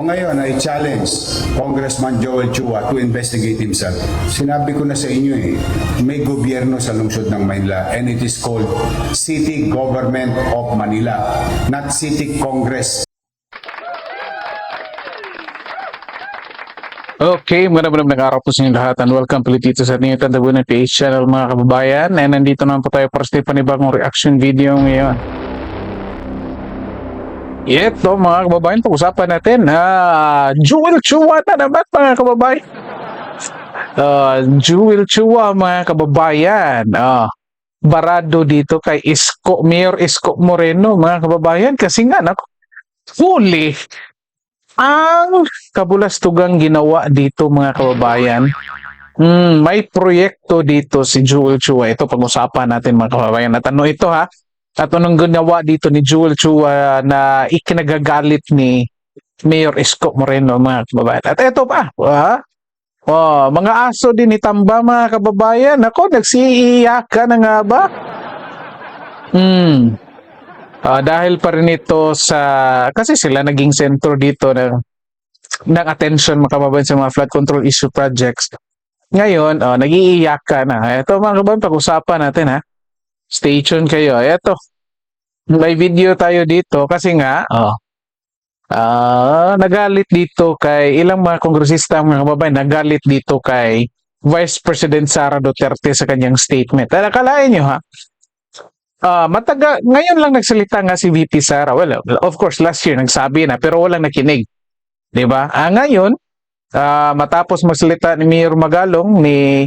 Ngayon ay challenge Congressman Joel Chua to investigate himself. Sinabi ko na sa inyo eh, may gobyerno sa lungsod ng Manila and it is called City Government of Manila, not City Congress. Okay, magandang magandang araw po sa inyo lahat and welcome ulit dito sa ating Tandabunan PH channel mga kababayan. And nandito naman po tayo para sa panibagong reaction video ngayon. Ito mga kababayan, pag-usapan natin na Jewel Chua na naman mga kababayan. Uh, Jewel Chua mga kababayan. Ah, barado dito kay Isko, Mayor Isko Moreno mga kababayan kasi nga nako, huli ang kabulastugang ginawa dito mga kababayan. Hmm, may proyekto dito si Jewel Chua. Ito pag-usapan natin mga kababayan. At ano ito ha? At anong ginawa dito ni Jewel Chua na ikinagagalit ni Mayor Isko Moreno mga kababayan. At ito pa, ha? Oh, mga aso din ni Tamba mga kababayan. Ako, nagsiiyak na nga ba? Hmm. Ah, dahil pa rin ito sa kasi sila naging sentro dito ng ng attention mga kababayan sa mga flood control issue projects. Ngayon, oh, nag-iiyak ka na. Ito mga kababayan, pag-usapan natin ha. Stay tuned kayo. Ito. May video tayo dito kasi nga, oh, ah, nagalit dito kay ilang mga kongresista mga kababayan, nagalit dito kay Vice President Sara Duterte sa kanyang statement. At akalain nyo ha, Ah, mataga ngayon lang nagsalita nga si VP Sara. Well, of course last year nagsabi na pero walang nakinig. 'Di ba? Ah, ngayon, ah, matapos magsalita ni Mayor Magalong ni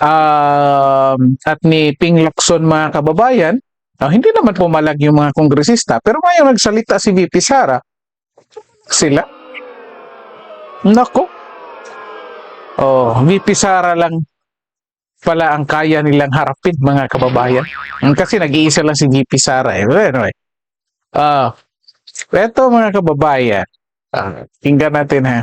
um, at ni Ping Lacson mga kababayan, ah, hindi naman pumalag yung mga kongresista. Pero ngayon nagsalita si VP Sara. Sila. Nako. Oh, VP Sara lang pala ang kaya nilang harapin mga kababayan. Mm, Kasi nag-iisa lang si VP Sara eh. Anyway. Ah, eto mga kababayan. Ah, tingnan natin ha.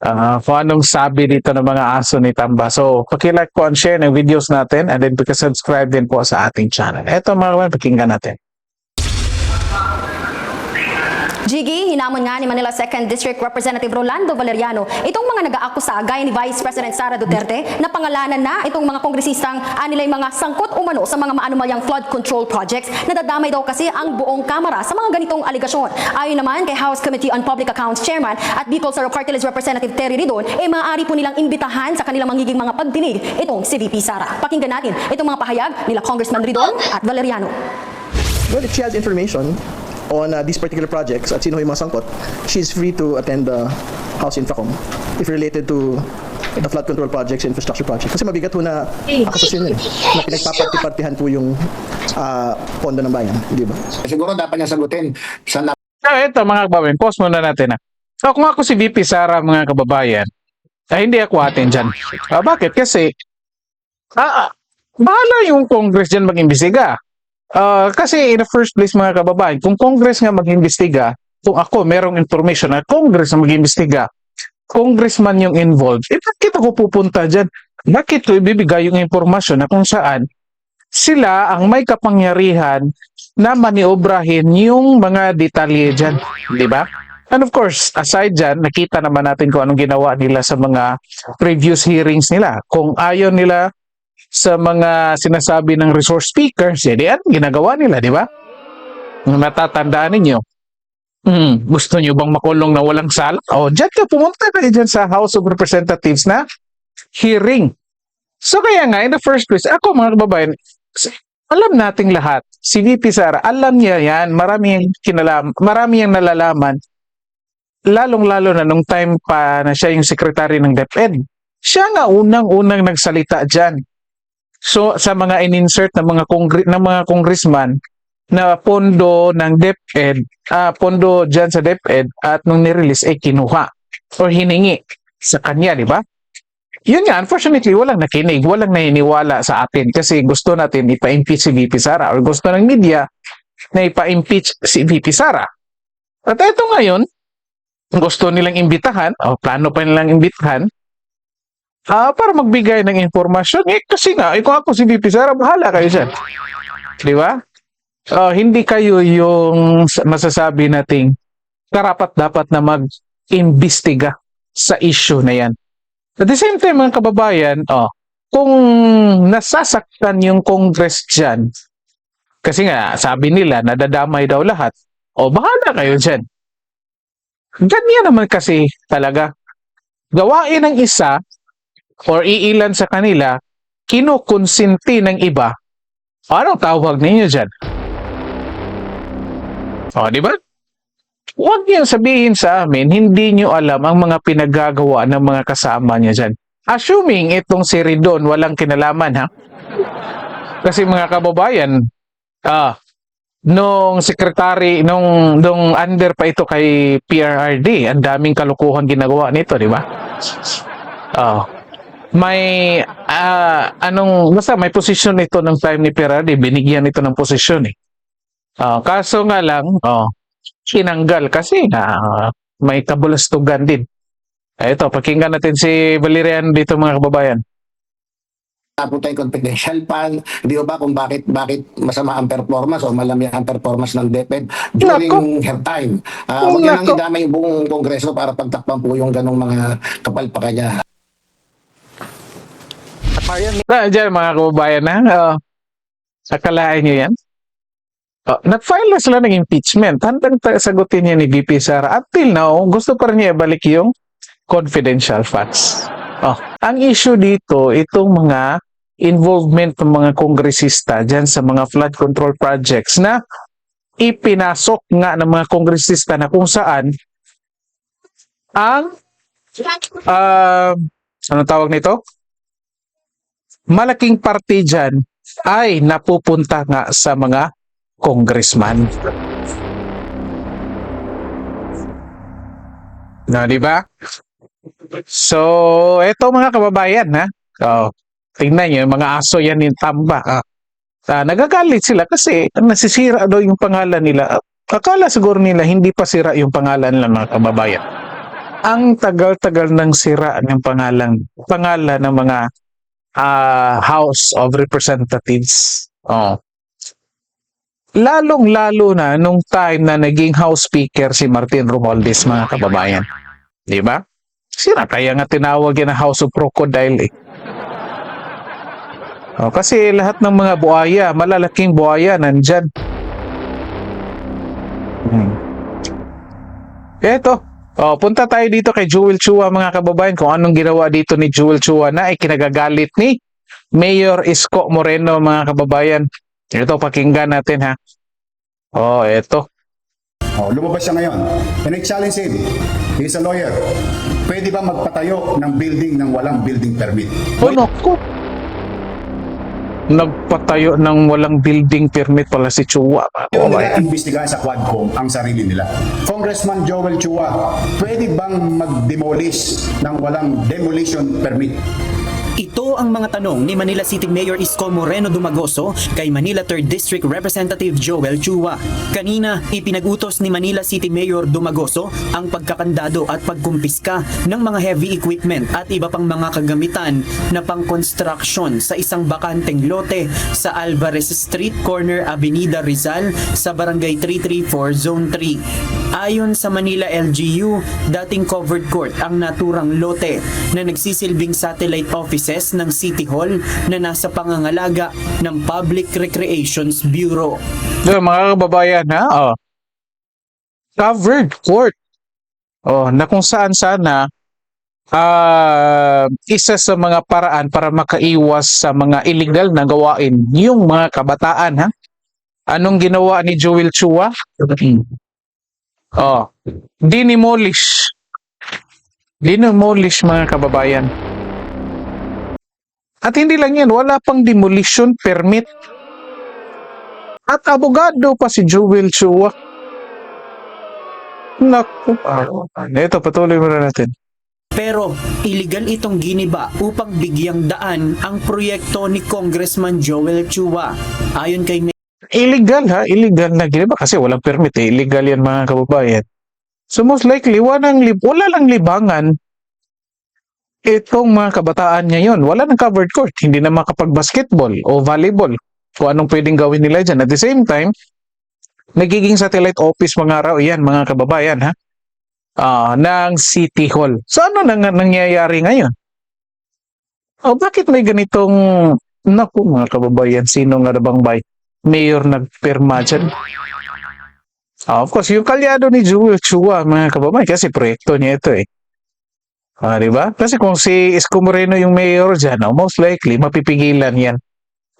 Ah, kung anong sabi dito ng mga aso ni Tamba. So, pakilike po and share ng videos natin and then subscribe din po sa ating channel. Eto mga kababayan, pakinggan natin. Jiggy, hinamon nga ni Manila 2nd District Representative Rolando Valeriano itong mga nag-aakusa gaya ni Vice President Sara Duterte na pangalanan na itong mga kongresistang anilay mga sangkot umano sa mga maanumalyang flood control projects. Nadadamay daw kasi ang buong Kamara sa mga ganitong aligasyon. Ayon naman kay House Committee on Public Accounts Chairman at Bicol Saro Party List Representative Terry Ridon, eh maaari po nilang imbitahan sa kanilang magiging mga pagdinig itong si VP Sara. Pakinggan natin itong mga pahayag nila Congressman Ridon at Valeriano. Well, if she information on uh, these particular projects at sino yung mga sangkot, she's free to attend the House Infracom if related to the flood control projects, infrastructure projects. Kasi mabigat po na akusasyon yun na pinagpaparti-partihan po yung uh, pondo ng bayan, di ba? Siguro dapat niya sagutin sa na- So, ito mga kababayan, pause muna natin ha. So, kung ako si VP Sara mga kababayan, ay hindi ako atin dyan. Ah, bakit? Kasi, ah, ah, bahala yung Congress dyan mag-imbestiga. Ah, kasi in the first place mga kababayan, kung Congress nga mag-imbestiga, kung ako merong information na Congress na mag-imbestiga, congressman yung involved, eh bakit ako pupunta dyan? Bakit ko ibibigay yung impormasyon na kung saan sila ang may kapangyarihan na maniobrahin yung mga detalye dyan, di ba? And of course, aside dyan, nakita naman natin kung anong ginawa nila sa mga previous hearings nila. Kung ayaw nila sa mga sinasabi ng resource speakers, eh, yan, ginagawa nila, di ba? Natatandaan ninyo. Hmm, gusto nyo bang makulong na walang sala? O, dyan ka, pumunta na dyan sa House of Representatives na hearing. So kaya nga, in the first place, ako mga kababayan, alam nating lahat, si VP Sara, alam niya yan, marami yung kinalam, marami yung nalalaman, lalong-lalo na nung time pa na siya yung secretary ng DepEd. Siya nga unang-unang nagsalita dyan. So sa mga in-insert ng mga kongre, ng mga congressman na pondo ng DepEd, ah, pondo dyan sa DepEd at nung nirelease ay kinuha or hiningi sa kanya, di ba? Yun nga, unfortunately, walang nakinig, walang naniniwala sa atin kasi gusto natin ipa-impeach si VP Sara or gusto ng media na ipa-impeach si VP Sara. At ito ngayon, gusto nilang imbitahan, o plano pa nilang imbitahan, ah para magbigay ng informasyon. Eh, kasi nga, eh, kung ako si VP Sara, bahala kayo dyan. Di ba? Ah, hindi kayo yung masasabi nating karapat dapat na mag-imbestiga sa issue na yan. At the same time, mga kababayan, oh, kung nasasaktan yung Congress dyan, kasi nga, sabi nila, nadadamay daw lahat, o bahala kayo dyan. Ganyan naman kasi talaga. Gawain ng isa or iilan sa kanila, kinukonsinti ng iba. Anong tawag ninyo dyan? O, di ba? Huwag niyo sabihin sa amin, hindi niyo alam ang mga pinagagawa ng mga kasama niya dyan. Assuming itong si Ridon walang kinalaman, ha? Kasi mga kababayan, ah, nung secretary, nung, nung under pa ito kay PRRD, ang daming kalukuhan ginagawa nito, di ba? Oh. May, ah, anong, basta may posisyon ito ng time ni PRRD, binigyan ito ng posisyon eh. Ah, kaso nga lang, oh, tinanggal kasi na may kabulastugan din. Ito, pakinggan natin si Valerian dito mga kababayan. po tayo confidential pa. Di ba kung bakit bakit masama ang performance o malami ang performance ng DepEd during her time. Uh, huwag nang idamay yung buong kongreso para pagtakpan po yung ganong mga kapalpakan niya. Na, dyan mga kababayan na, uh, akalain nyo yan? Oh, nag-file na sila ng impeachment. Handang sagutin niya ni VP Sara. Up till now, gusto pa rin niya ibalik yung confidential funds. Oh, ang issue dito, itong mga involvement ng mga kongresista dyan sa mga flood control projects na ipinasok nga ng mga kongresista na kung saan ang uh, ano tawag nito? Malaking parte dyan ay napupunta nga sa mga congressman. No, di ba? So, eto mga kababayan, ha? Oh, tingnan nyo, mga aso yan yung tamba. Ah. Ah, nagagalit sila kasi nasisira daw yung pangalan nila. Akala siguro nila hindi pa sira yung pangalan nila mga kababayan. Ang tagal-tagal ng sira ng pangalan, pangalan ng mga ah, House of Representatives. Oh. Lalong-lalo na nung time na naging House Speaker si Martin Romualdez mga kababayan. Di ba? Sira kaya nga tinawag yan na House of Crocodile eh. Oh, kasi lahat ng mga buhaya, malalaking buhaya nandyan. Hmm. Eto, oh, punta tayo dito kay Jewel Chua mga kababayan kung anong ginawa dito ni Jewel Chua na ikinagagalit ni Mayor Isko Moreno mga kababayan. Ito, pakinggan natin ha. Oh, eto. Oh, lumabas siya ngayon. And I challenge him. He's a lawyer. Pwede ba magpatayo ng building ng walang building permit? Oh, naku. Nagpatayo ng walang building permit pala si Chua. kababayan. nila imbestigahan sa Quadcom ang sarili nila. Congressman Joel Chua, pwede bang mag-demolish ng walang demolition permit? Ito ang mga tanong ni Manila City Mayor Isko Moreno Dumagoso kay Manila 3rd District Representative Joel Chua. Kanina, ipinag-utos ni Manila City Mayor Dumagoso ang pagkakandado at pagkumpiska ng mga heavy equipment at iba pang mga kagamitan na pang-construction sa isang bakanteng lote sa Alvarez Street, corner Avenida Rizal sa Barangay 334 Zone 3. Ayon sa Manila LGU, dating covered court ang naturang lote na nagsisilbing satellite offices ng City Hall na nasa pangangalaga ng Public Recreations Bureau. So, mga kababayan ha, oh. covered court. Oh, na kung saan sana ah isa sa mga paraan para makaiwas sa mga illegal na gawain yung mga kabataan ha. Anong ginawa ni Joel Chua? Oh, dinimolish. Dinimolish mga kababayan. At hindi lang yan, wala pang demolition permit. At abogado pa si Jewel Chua. Naku. Ito, patuloy muna natin. Pero illegal itong giniba upang bigyang daan ang proyekto ni Congressman Joel Chua. Ayon kay Illegal ha, illegal na ginawa kasi walang permit eh. Illegal yan mga kababayan. So most likely, wala, nang, lib- wala lang libangan itong mga kabataan ngayon. Wala nang covered court. Hindi na makapag-basketball o volleyball. Kung anong pwedeng gawin nila dyan. At the same time, nagiging satellite office mga raw yan, mga kababayan, ha? Ah, ng City Hall. So ano nang nangyayari ngayon? Oh, bakit may ganitong naku mga kababayan, sino nga na bay mayor nagpirma dyan? Ah, of course, yung kalyado ni Jewel Chua, mga kababayan, kasi proyekto niya ito eh. Ah, di ba? Kasi kung si Isko Moreno yung mayor dyan, oh, most likely, mapipigilan yan.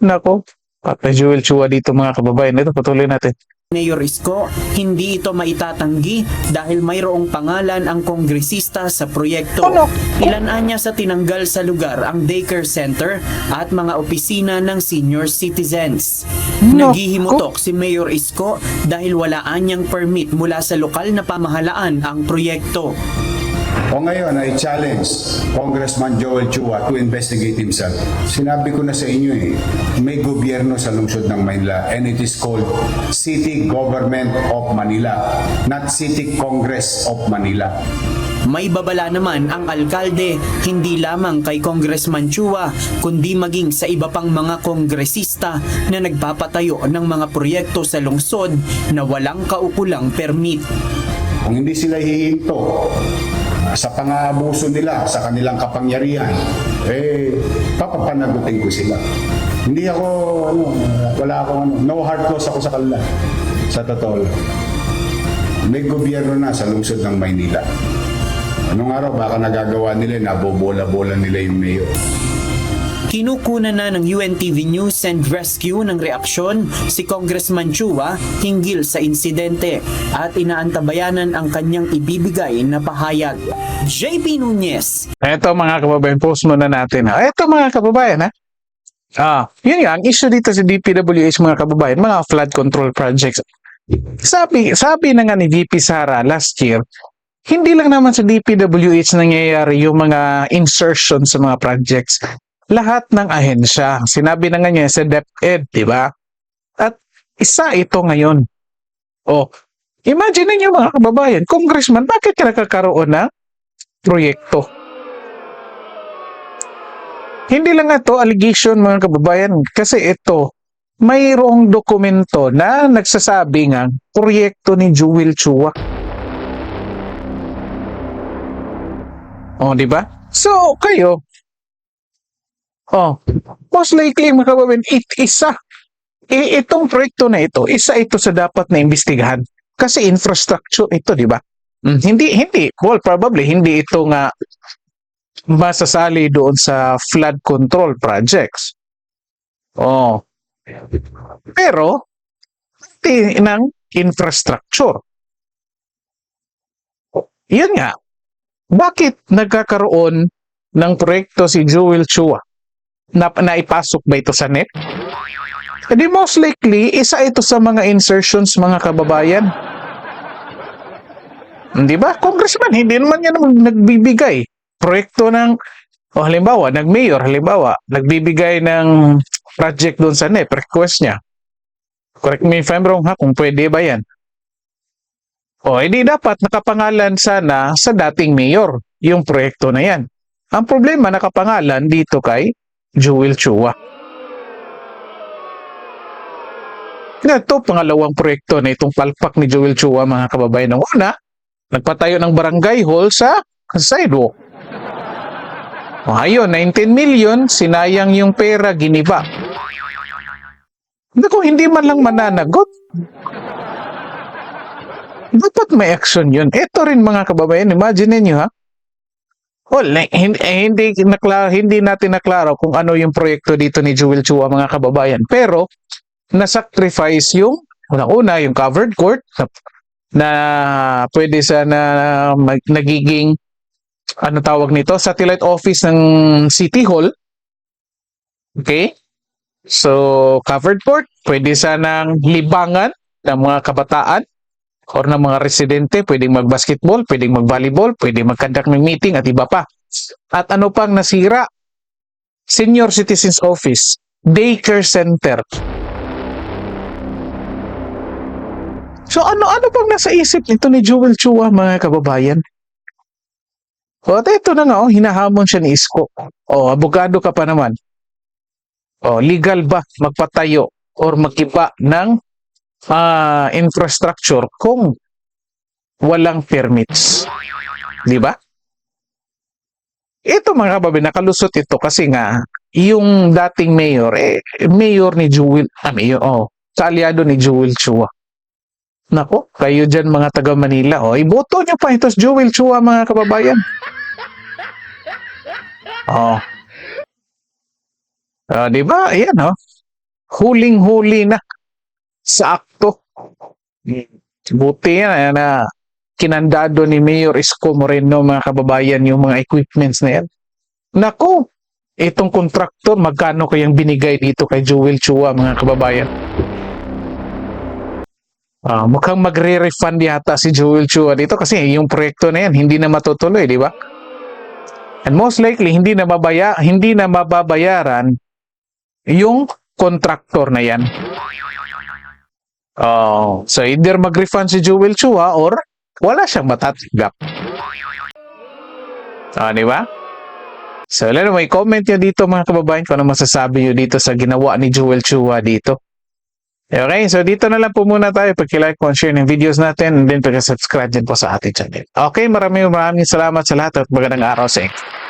Nako, Papa Jewel Chua dito mga kababayan. Ito, patuloy natin. Mayor Isko, hindi ito maitatanggi dahil mayroong pangalan ang kongresista sa proyekto. Ano? Ilan niya sa tinanggal sa lugar ang daycare center at mga opisina ng senior citizens. Naghihimutok si Mayor Isko dahil walaan niyang permit mula sa lokal na pamahalaan ang proyekto. O ngayon, I challenge Congressman Joel Chua to investigate himself. Sinabi ko na sa inyo eh, may gobyerno sa lungsod ng Manila and it is called City Government of Manila, not City Congress of Manila. May babala naman ang alkalde hindi lamang kay Congressman Chua kundi maging sa iba pang mga kongresista na nagpapatayo ng mga proyekto sa lungsod na walang kaukulang permit. Kung hindi sila hihinto sa pang-aabuso nila sa kanilang kapangyarihan, eh, papapanagutin ko sila. Hindi ako, ano, wala akong, ano, no hard close ako sa kanila. Sa totoo lang. May gobyerno na sa lungsod ng Maynila. Anong araw, baka nagagawa nila, nabobola-bola nila yung mayor. Kinukunan na ng UNTV News and Rescue ng reaksyon si Congressman Chua hinggil sa insidente at inaantabayanan ang kanyang ibibigay na pahayag. JP Nunez, Ito mga kababayan, post muna natin. Ha? Ito mga kababayan, ha? Ah, yun nga, ang issue dito sa DPWH mga kababayan, mga flood control projects. Sabi, sabi na nga ni VP Sara last year, hindi lang naman sa DPWH nangyayari yung mga insertion sa mga projects. Lahat ng ahensya. Sinabi na nga niya sa DepEd, di ba? At isa ito ngayon. Oh, imagine niyo mga kababayan, congressman, bakit ka nakakaroon ng proyekto? Hindi lang ito allegation mga kababayan kasi ito mayroong dokumento na nagsasabi nga proyekto ni Jewel Chua. Oh, di ba? So, kayo Oh, most likely mga kababayan, it, isa i- itong proyekto na ito, isa ito sa dapat na imbestigahan kasi infrastructure ito, di ba? Mm, hindi hindi, well probably hindi ito nga masasali doon sa flood control projects. Oh. Pero, parte ng infrastructure. Yan nga. Bakit nagkakaroon ng proyekto si Jewel Chua? Na, naipasok ba ito sa NEP? Hindi most likely, isa ito sa mga insertions mga kababayan. Di ba? Congressman, hindi naman yan nagbibigay. Proyekto ng, o halimbawa, nag-mayor, halimbawa, nagbibigay ng project doon sa NEP, request niya. Correct me if I'm wrong ha, kung pwede ba yan. O, hindi dapat nakapangalan sana sa dating mayor yung proyekto na yan. Ang problema, nakapangalan dito kay Jewel Chua. Ito, pangalawang proyekto na itong palpak ni Joel Chua, mga kababayan. Ang una, nagpatayo ng barangay hall sa sidewalk. O ayun, 19 million, sinayang yung pera, giniba. Naku, hindi man lang mananagot. Dapat may action yun. Ito rin mga kababayan, imagine niyo ha. Well, hindi, eh, hindi, nakla, hindi natin naklaro kung ano yung proyekto dito ni Jewel Chua mga kababayan. Pero, na-sacrifice yung una-una yung covered court na, na pwede sana mag, nagiging ano tawag nito satellite office ng City Hall. Okay? So covered court pwede sanang libangan ng mga kabataan or ng mga residente pwedeng mag-basketball pwedeng mag-volleyball pwedeng mag-conduct ng meeting at iba pa at ano pang nasira senior citizens office daycare center So ano-ano pang nasa isip nito ni Joel Chua mga kababayan? O at ito na nga, oh, hinahamon siya ni Isko. O, abogado ka pa naman. O, legal ba magpatayo or magkiba ng ah, infrastructure kung walang permits. Di ba? Ito mga kababayan, nakalusot ito kasi nga yung dating mayor, eh, mayor ni Jewel, ah, mayor, oh, kaalyado ni Jewel Chua. Nako, kayo dyan mga taga Manila, oh, iboto nyo pa ito si Jewel Chua mga kababayan. Oh. Ah, di ba? Ayan, oh. Huling-huli na sa akto. Buti yan eh, na kinandado ni Mayor Isko Moreno mga kababayan yung mga equipments na yan. Nako, itong kontraktor, magkano kayang binigay dito kay Joel Chua mga kababayan? Ah, mukhang magre-refund yata si Joel Chua dito kasi yung proyekto na yan hindi na matutuloy, di ba? And most likely hindi na mabaya hindi na mababayaran yung contractor na yan. Oh, so either mag-refund si Jewel Chua or wala siyang matatanggap. Ah, di ba? So, lalo may comment nyo dito mga kababayan kung ano masasabi nyo dito sa ginawa ni Jewel Chua dito. Okay, so dito na lang po muna tayo. Pag-like po and share ng videos natin and then pag-subscribe din po sa ating channel. Okay, maraming maraming salamat sa lahat at magandang araw sa inyo.